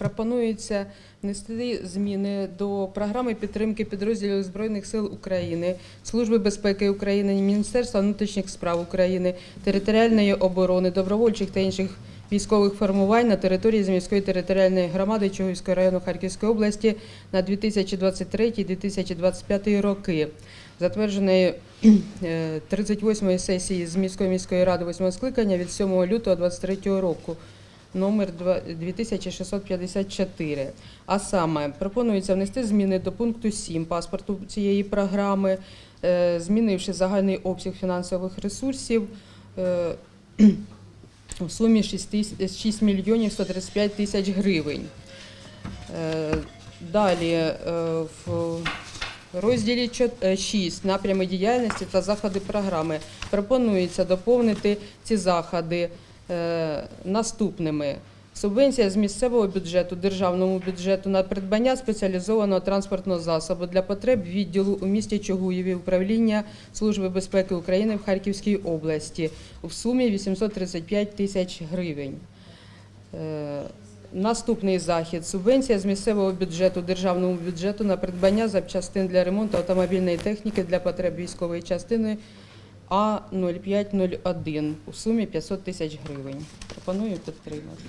пропонується внести зміни до програми підтримки підрозділів Збройних сил України, Служби безпеки України, Міністерства внутрішніх справ України, територіальної оборони, добровольчих та інших військових формувань на території Зміської територіальної громади Чугуївського району Харківської області на 2023-2025 роки, затвердженої е, 38-ї сесії Зміської міської ради 8 скликання від 7 лютого 2023 року номер 2 2654. А саме пропонується внести зміни до пункту 7 паспорту цієї програми, е, змінивши загальний обсяг фінансових ресурсів е, у сумі 6 тис- 6 мільйонів 135 тисяч гривень. Е, Далі в розділі 6 напрями діяльності та заходи програми пропонується доповнити ці заходи наступними. Субвенція з місцевого бюджету державному бюджету на придбання спеціалізованого транспортного засобу для потреб відділу у місті Чугуєві управління Служби безпеки України в Харківській області в сумі 835 тисяч гривень. Е, Наступний захід субвенція з місцевого бюджету державному бюджету на придбання запчастин для ремонту автомобільної техніки для потреб військової частини А 0501 у сумі 500 тисяч гривень. Пропоную підтримати.